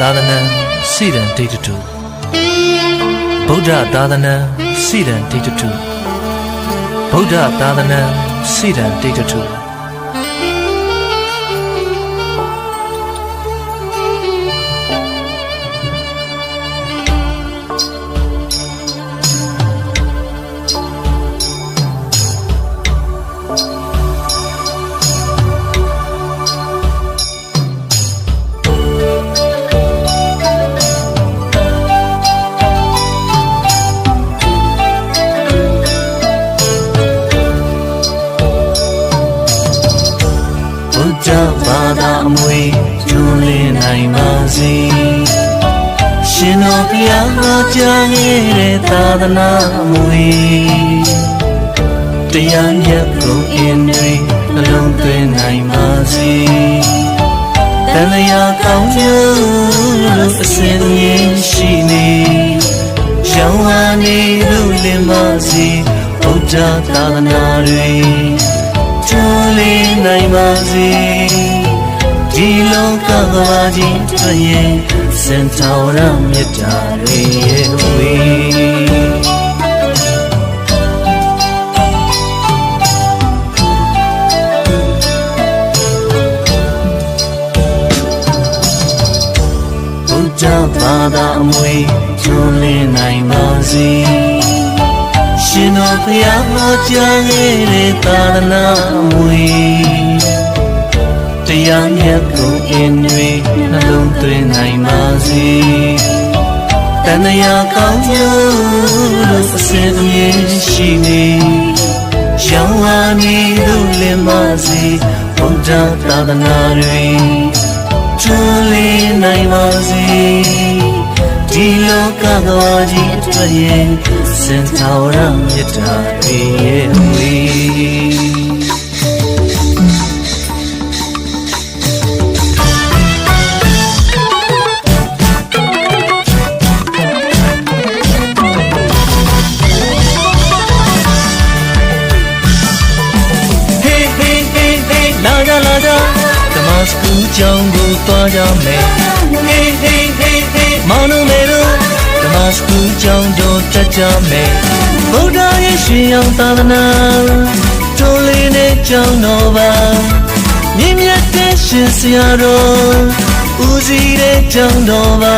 သာသနာစိရန်ဒိဋ္ဌတုဗုဒ္ဓသာသနာစိရန်ဒိဋ္ဌတုဗုဒ္ဓသာသနာစိရန်ဒိဋ္ဌတု တော်ဘုရားဟောကြားခဲ့တဲ့သာသနာအမွေတရားမြတ်ကိုအင်းတွေအလုံးသွင်းနိုင်ပါစေတန်လျာကောင်းကျိုးလို့အစဉ်ရင်းရှိနေရောင်းဝါနေလို့လင်းပါစေဘုရားသာသနာတွေကျွန်းလင်းနိုင်ပါစေဒီလောကကဘာကြီးတွေ့ရင် စင်တော်ရမြတ်တာတွေရဲ့ဝေးဘုရားဘာသာအမွေကျွလင်းနိုင်ပါစေရှင်တော်ဘုရားမကြားခဲ့တဲ့သာသနာအမွေတ ရားမြတ်ကိုအင်းတွေနှလုံးသွင်းနိုင်ပါစေတဏှာကောင်းကျိုးလို့အစဉ်အမြဲရှိနေရောင်းဝါနေလို့လင်ပါစေဘုရားသာသနာတွေကျွလေးနိုင်ပါစေဒီလောကကဘာကြီးအတွက်ရဲ့စင်တော်ရမြတ်တာတွေရဲ့အဝေး မစကူကျောင်းကိုသွားကြမယ်ဟေးဟေးဟေးဟေးမောင်တို့မေတို့ဓမ္မစကူကျောင်းတို့တက်ကြမယ်ဗုဒ္ဓရဲ့ရှင်အောင်သာသနာတိုးလေးနဲ့ကျောင်းတော်ပါမြင့်မြတ်တဲ့ရှင်ဆရာတော်ဦးစီးတဲ့ကျောင်းတော်ပါ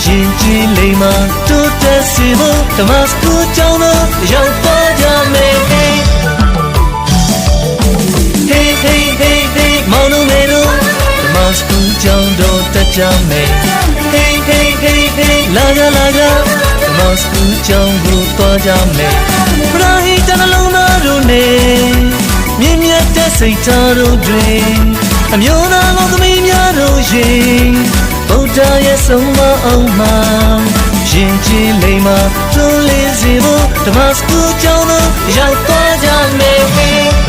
ရှင်ကြီးလိမ္မာတိုးတက်စီဖို့ဓမ္မစကူကျောင်းတော်ရောက်သွားကြမယ်ဟေး Hey hey hey hey မောင်တို့မေတို့ ဓမ္မစကူကျောင်းတော်တက်ကြမယ် Hey hey hey hey လာကြလာကြဓမ္မစကူကျောင်းကိုသွားကြမယ်ပရာဟိတနှလုံးသားတို့နဲ့မြင့်မြတ်တဲ့စိတ်ထားတို့တွင်အမျိုးသားကောင်းသမီးများတို့ရင်ဗုဒ္ဓရဲ့ဆုံးမအောင်မှာရင်ကြည်လိမ္မာတွန်းလေးစီဖို့ဓမ္မစကူကျောင်းတော်ရောက်သွားကြမယ်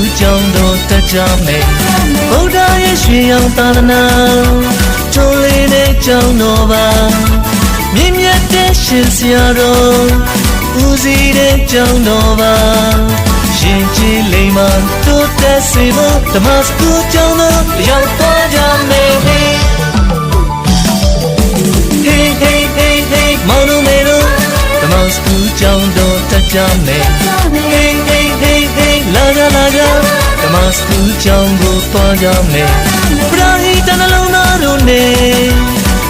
ကူကျောင်းတို့တက်ကြမယ်ဗုဒ္ဓရဲ့ရွှေရောင်သာသနာထိုးလေးနဲ့ကျောင်းတော်ပါမြင့်မြတ်တဲ့ရှင်ဆရာတော်ဦးစီးတဲ့ကျောင်းတော်ပါရှင်ကြီးလိမ္မာတိုးတက်စေဖို့ဓမ္မစကူကျောင်းတော်ရောက်သွားကြမယ် Hey hey hey hey မောင်တို့မေတို့ဓမ္မစကူကျောင်းတော်တက်ကြမယ် Hey hey hey hey လာ ကြလာကြဓမ္မစကူကျောင်းကိုသွားကြမယ်ပရာဟိတနှလုံးသားတို့နဲ့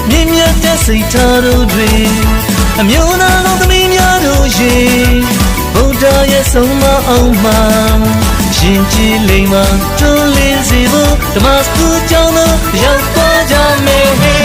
မြင့်မြတ်တဲ့စိတ်ထားတို့တွင်အမျိုးသားလုံးသမီးများတို့ရင်ဗုဒ္ဓရဲ့ဆုံးမအောင်မှာရှင်ကြည်လိမ္မာတွန်းလင်းစေဖို့ဓမ္မစကူကျောင်းတော်ရောက်သွားကြမယ်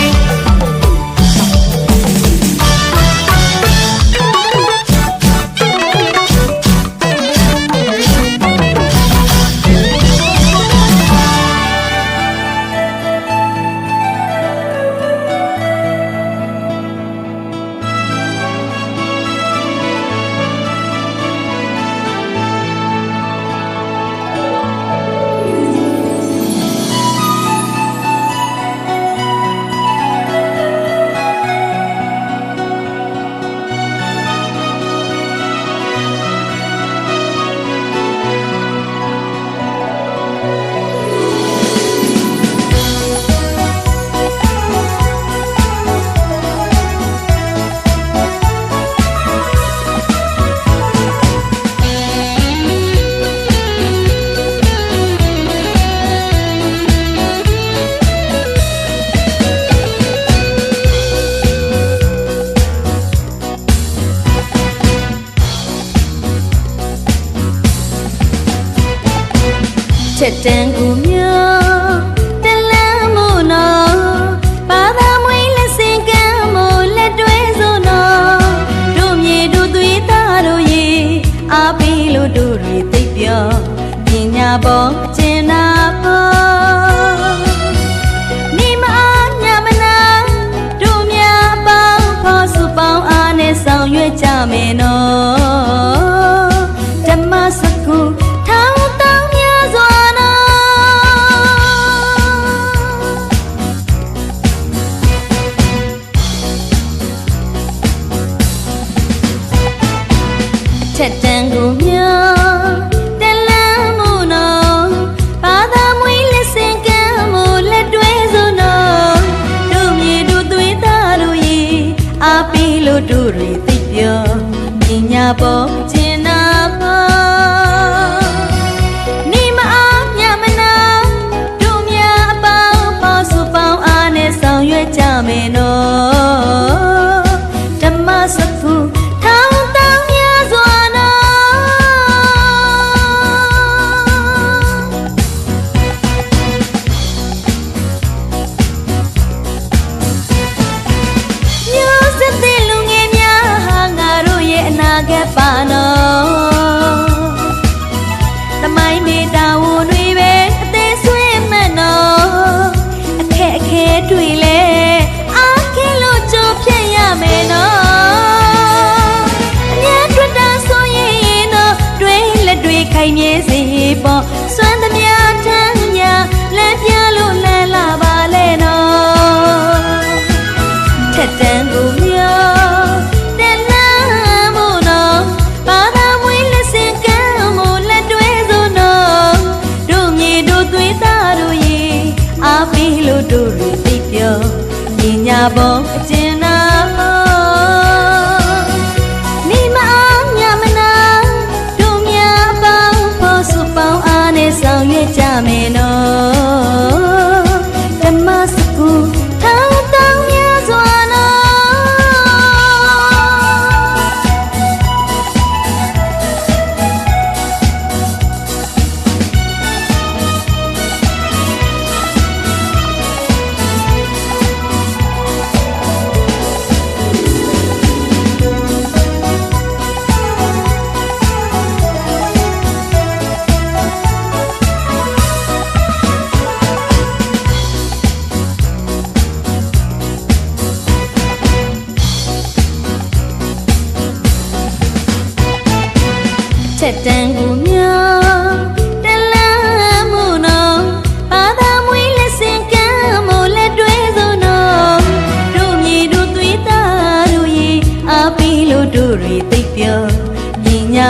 ပေါ်ကျင်နာပေါ်မိမအားညမနာတို့များပေါင်းဖော်စုပေါင်းအားနဲ့ဆောင်ရွက်ကြမယ်နော်ဓမ္မစကူထောင်းတောင်းများစွာနော်ချက်တန်ကိုမြ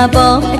ပ